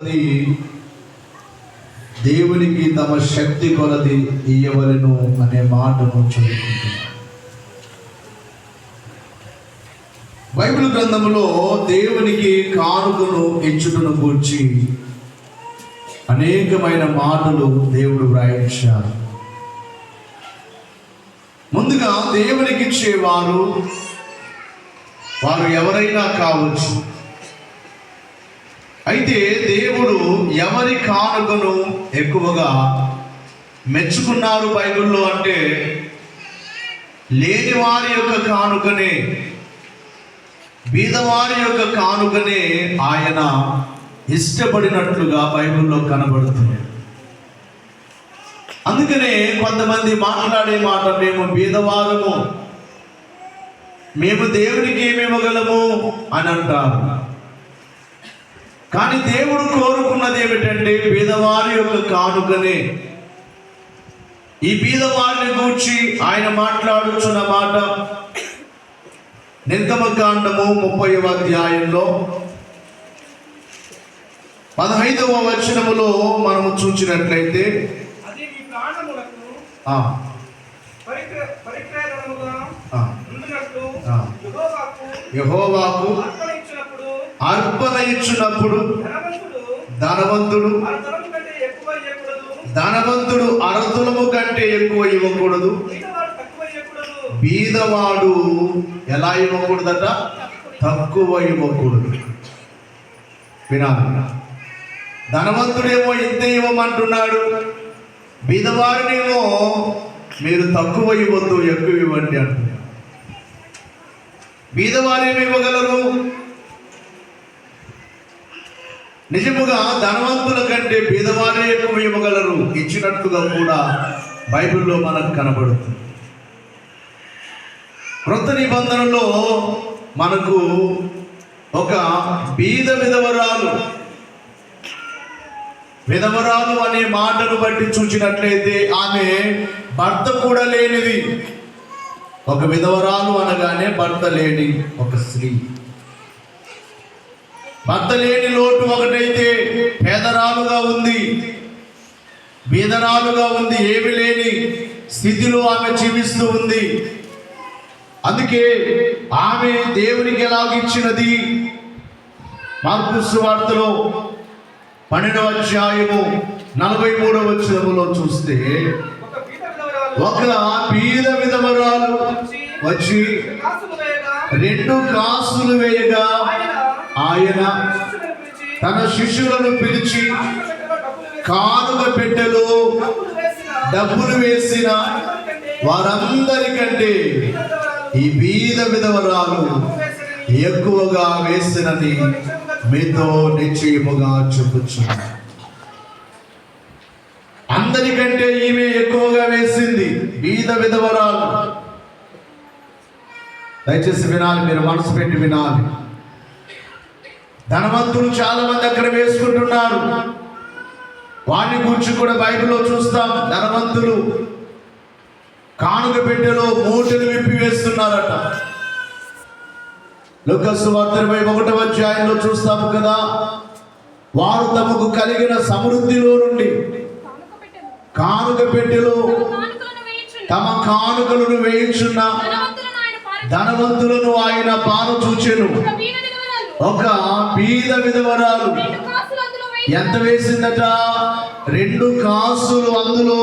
అది దేవునికి తమ శక్తి కొలది ఇయ్యవలను అనే మాటను చదువుకుంటున్నాం. బైబిల్ గ్రంథంలో దేవునికి కానుకను ఇచ్చుటను గూర్చి అనేకమైన మాటలు దేవుడు వ్రాయించారు ముందుగా దేవునికి ఇచ్చేవారు వారు ఎవరైనా కావచ్చు. అయితే దేవుడు ఎవరి కానుకను ఎక్కువగా మెచ్చుకున్నారు బైబిల్లో అంటే లేని వారి యొక్క కానుకనే బీదవారి యొక్క కానుకనే ఆయన ఇష్టపడినట్లుగా బైబిల్లో కనబడుతుంది అందుకనే కొంతమంది మాట్లాడే మాట మేము బీదవారము మేము దేవునికి ఏమి ఇవ్వగలము? అని అంటారు. కానీ దేవుడు కోరుకున్నది ఏమిటంటే బీదవారి యొక్క కానుకనే. ఈ బీదవారిని గూర్చి ఆయన మాట్లాడుచున్న మాట నిర్గమకాండము ముప్పై అధ్యాయంలో పదహైదవ వచనములో మనము. యెహోవాకు యెహోవాకు అర్పణ ఇచ్చినప్పుడు ధనవంతుడు ధనవంతుడు అరతరం కంటే ఎక్కువ ఇవ్వకూడదు ధనవంతుడు అరతులము కంటే ఎక్కువ ఇవ్వకూడదు. బీదవాడు ఎలా ఇవ్వకూడదట? తక్కువ ఇవ్వకూడదు. వినాలి. ధనవంతుడేమో ఇంత ఇవ్వమంటున్నాడు. బీదవారినేమో మీరు తక్కువ ఇవ్వద్దు ఎక్కువ ఇవ్వండి అంటున్నాడు. బీదవారు ఏమి ఇవ్వగలరు? నిజముగా ధనవంతుల కంటే పేదవారే ఎక్కువ ఇవ్వగలరు. ఇచ్చినట్టుగా కూడా బైబిల్లో మనకు కనబడుతుంది. క్రొత్త నిబంధనలో మనకు ఒక బీద విధవరాలు విధవరాలు అనే మాటను బట్టి చూసినట్లయితే ఆమె భర్త కూడా లేనిది. ఒక విధవరాలు అనగానే భర్త లేని ఒక స్త్రీ. భర్త లోటు ఒకటైతే పేదరాలుగా ఉంది. బీదరాలుగా ఉంది ఏమి లేని స్థితిలో ఆమె జీవిస్తూ ఉంది. అందుకే ఆమె దేవునికి ఎలాగిచ్చినది మార్పు వార్తలో పన్నెండవ అధ్యాయము నలభై మూడవ వచనములో చూస్తే ఒక బీద విధవరాలు వచ్చి రెండు కాసులు వేయగా ఆయన తన శిష్యులను పిలిచి కానుక పెట్టెలో డబ్బులు పెట్టెలు డబ్బులు వేసిన వారందరికంటే ఈ బీద విధవరాలు ఎక్కువగా వేసినని మీతో నిశ్చయముగా చెప్పుచు అందరికంటే ఈమె ఎక్కువగా వేసింది బీద విధవరాలు. దయచేసి వినాలి మీరు మనసు పెట్టి వినాలి. ధనవంతులు చాలా మంది అక్కడ వేసుకుంటున్నారు వాడిని గురించి కూడా బైబిల్లో చూస్తాం ధనవంతులు కానుక పెట్టెలో మూటలు విప్పి వేస్తున్నారట లుకస్సు వార్త ఇరవై ఒకటవ అధ్యాయంలో చూస్తాము కదా వారు తమకు కలిగిన సమృద్ధిలో నుండి కానుక. పెట్టెలో. తమ కానుకలను వేయించున్న ధనవంతులను ఆయన పాలు చూచెను ఒక బీద విధవరాలు. ఎంత వేసిందట రెండు కాసులు అందులో